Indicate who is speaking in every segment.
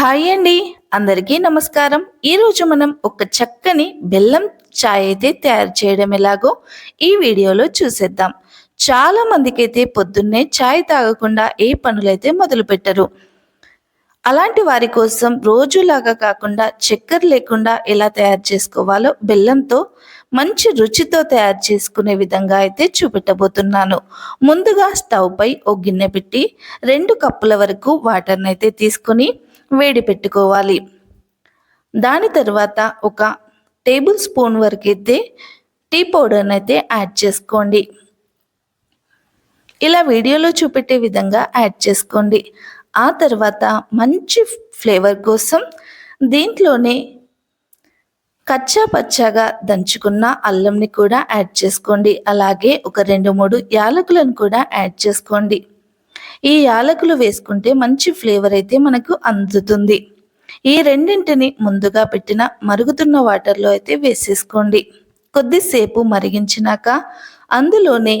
Speaker 1: Hi అండి. అందరికీ నమస్కారం. ఈరోజు మనం ఒక చక్కని బెల్లం చాయ్ అయితే తయారు చేయడం ఎలాగో ఈ వీడియోలో చూసేద్దాం. చాలా మందికి అయితే పొద్దున్నే చాయ్ తాగకుండా ఏ పనులైతే మొదలు పెట్టరు. అలాంటి వారి కోసం రోజులాగా కాకుండా చక్కెర లేకుండా ఎలా తయారు చేసుకోవాలో బెల్లంతో మంచి రుచితో తయారు చేసుకునే విధంగా అయితే చూపెట్టబోతున్నాను. ముందుగా స్టవ్ పై ఒక గిన్నె పెట్టి రెండు కప్పుల వరకు వాటర్ని అయితే తీసుకొని వేడి పెట్టుకోవాలి దాని తర్వాత ఒక టేబుల్ స్పూన్ వరకు అయితే టీ పౌడర్ని అయితే యాడ్ చేసుకోండి. ఇలా వీడియోలో చూపెట్టే విధంగా యాడ్ చేసుకోండి. ఆ తర్వాత మంచి ఫ్లేవర్ కోసం దీంట్లోనే కచ్చా పచ్చాగా దంచుకున్న అల్లంని కూడా యాడ్ చేసుకోండి. అలాగే ఒక రెండు మూడు యాలకులను కూడా యాడ్ చేసుకోండి. ఈ యాలకులు వేసుకుంటే మంచి ఫ్లేవర్ అయితే మనకు అందుతుంది. ఈ రెండింటిని ముందుగా పెట్టిన మరుగుతున్న వాటర్లో అయితే వేసేసుకోండి. కొద్దిసేపు మరిగించినాక అందులోనే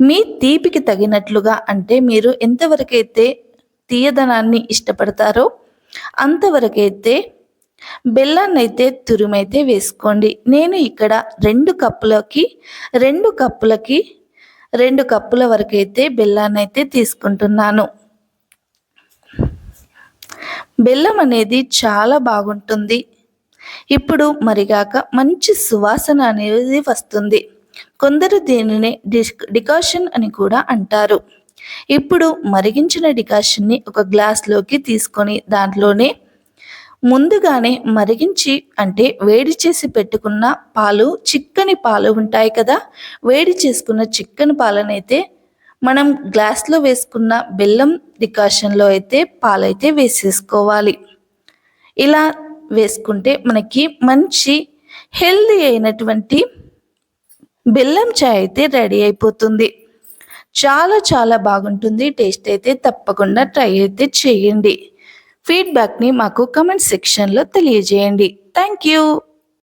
Speaker 1: మీ తీపికి తగినట్లుగా అంటే మీరు ఎంతవరకైతే తీయదనాన్ని ఇష్టపడతారో అంతవరకైతే బెల్లాన్ని అయితే తురిమైతే వేసుకోండి. నేను ఇక్కడ రెండు కప్పులకి రెండు కప్పులకి రెండు కప్పుల వరకు అయితే బెల్లాన్ని అయితే తీసుకుంటున్నాను. బెల్లం అనేది చాలా బాగుంటుంది. ఇప్పుడు మరిగాక మంచి సువాసన అనేది వస్తుంది. కొందరు దీనిని డికాషన్ అని కూడా అంటారు. ఇప్పుడు మరిగించిన డికాషన్ని ఒక గ్లాస్లోకి తీసుకొని దాంట్లోనే ముందుగానే మరిగించి అంటే వేడి చేసి పెట్టుకున్న పాలు చిక్కని పాలు ఉంటాయి కదా? వేడి చేసుకున్న చిక్కని పాలనైతే మనం గ్లాస్లో వేసుకున్న బెల్లం డికాషన్లో అయితే పాలైతే వేసేసుకోవాలి. ఇలా వేసుకుంటే మనకి మంచి హెల్దీ అయినటువంటి బెల్లం చాయ్ అయితే రెడీ అయిపోతుంది. చాలా చాలా బాగుంటుంది. టేస్ట్ అయితే తప్పకుండా ట్రై అయితే చేయండి. ఫీడ్బ్యాక్ని మాకు కమెంట్ సెక్షన్లో తెలియజేయండి. Thank you.